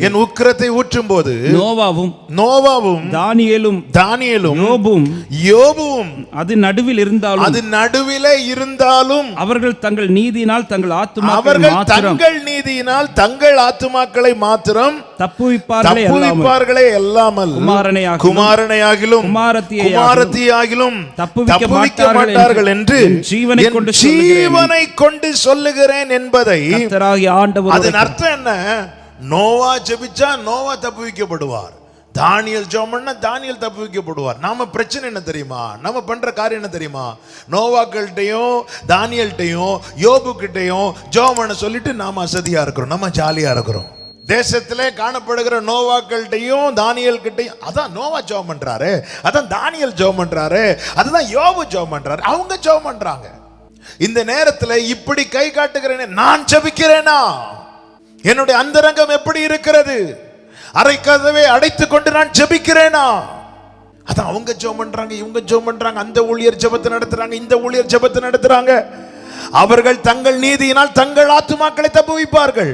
என் உக்கிரத்தை ஊற்றும் போது நோவாவும் நோவாவும் தானியேலும் தானியலும் யோபும் யோபுவும் அது நடுவில் இருந்தாலும் அது நடுவிலே இருந்தாலும் அவர்கள் தங்கள் நீதியினால் தங்கள் ஆத்துமாக்களை அவர்கள் தங்கள் நீதியினால் தங்கள் ஆத்துமாக்களை மாத்திரம் தப்புவிப்பார்களே தப்புவிப்பார்களே அல்லாமல் குமாரனையாகிலும் குமாரனையாகிலும் குமாரத்தியையாகிலும் குமாரத்தியாகிலும் தப்புவிக்க மாட்டார்கள் என்று என் ஜீவனை கொண்டு. ஜீவனை கொண்டு சொல்லுகிறேன் என்பதை அதன் அர்த்தம் என்ன நோவா ஜெபிச்சா நோவா தப்புவிக்கப்படுவார். தானியல் ஜோமன்னா தானியல் தானியல் தப்புவிக்கப்படுவார். நாம பிரச்சனை என்ன தெரியுமா? நம்ம பண்ற காரியம் என்ன தெரியுமா? நோவாக்கள்கிட்டையும் தானியல்கிட்டையும் யோபுக்கிட்டையும் ஜெபம் பண்ண சொல்லிட்டு நாம அசதியா இருக்கிறோம். நம்ம ஜாலியா இருக்கிறோம். தேசத்திலே காணப்படுகிற நோவாக்கள்கிட்டையும் தானியல் கிட்டையும் அதான் நோவா ஜெபம் பண்றாரு. அதான் தானியல் ஜெபம் பண்றாரு. அதுதான் யோபு ஜோ பண்றாரு. அவங்க ஜெபம் பண்றாங்க. இந்த நேரத்தில் இப்படி கை காட்டுகிறேனே நான் ஜெபிக்கிறேனா? என்னுடைய அந்தரங்கம் எப்படி இருக்கிறது? அரை கதவை அடைத்துக் கொண்டு நான் ஜெபிக்கிறேனா? அதான் அவங்க ஜோம் பண்றாங்க இவங்க ஜோம் பண்றாங்க அந்த ஊழியர் ஜபத்தை நடத்துறாங்க இந்த ஊழியர் ஜபத்தை நடத்துறாங்க. அவர்கள் தங்கள் நீதியினால் தங்கள் ஆத்துமாக்களை தப்புவிப்பார்கள்.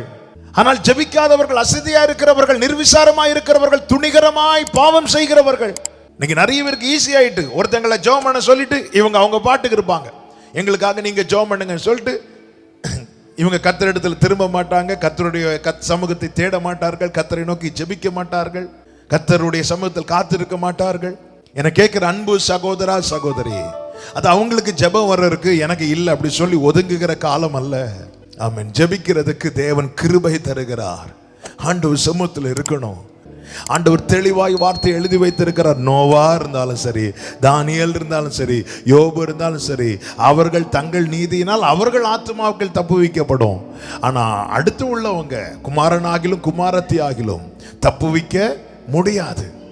ஆனால் ஜெபிக்காதவர்கள் அசதியா இருக்கிறவர்கள் நிர்விசாரமாய் இருக்கிறவர்கள் துணிகரமாய் பாவம் செய்கிறவர்கள். இன்னைக்கு நிறைய பேருக்கு ஈஸி ஆயிட்டு ஒருத்தங்களை ஜோம் பண்ண சொல்லிட்டு இவங்க அவங்க பாட்டுக்கு இருப்பாங்க. எங்களுக்காக நீங்க ஜெபம் பண்ணுங்கன்னு சொல்லிட்டு இவங்க கத்தர் திரும்ப மாட்டாங்க கத்தருடைய கத் சமூகத்தை தேட மாட்டார்கள் கத்தரை நோக்கி ஜெபிக்க மாட்டார்கள் கத்தருடைய சமூகத்தில் காத்திருக்க மாட்டார்கள். என கேட்குற அன்பு சகோதரா சகோதரி அது அவங்களுக்கு ஜெபம் வர்றதுக்கு எனக்கு இல்லை அப்படி சொல்லி ஒதுங்குகிற காலம் அல்ல. ஆமன். ஜெபிக்கிறதுக்கு தேவன் கிருபை தருகிறார். ஆண்டவர் சமூகத்தில் இருக்கணும். ஆண்டவர் தெளிவாய் வார்த்தை எழுதி வைத்திருக்கிறார். நோவா இருந்தாலும் சரி தானியல் இருந்தாலும் சரி யோபு இருந்தாலும் சரி அவர்கள் தங்கள் நீதியினால் அவர்கள் ஆத்மாக்கள் தப்புவிக்கப்படும் ஆனால் அடுத்து உள்ளவங்க குமாரனாகிலும் குமாரத்தி ஆகிலும் தப்புவிக்க முடியாது.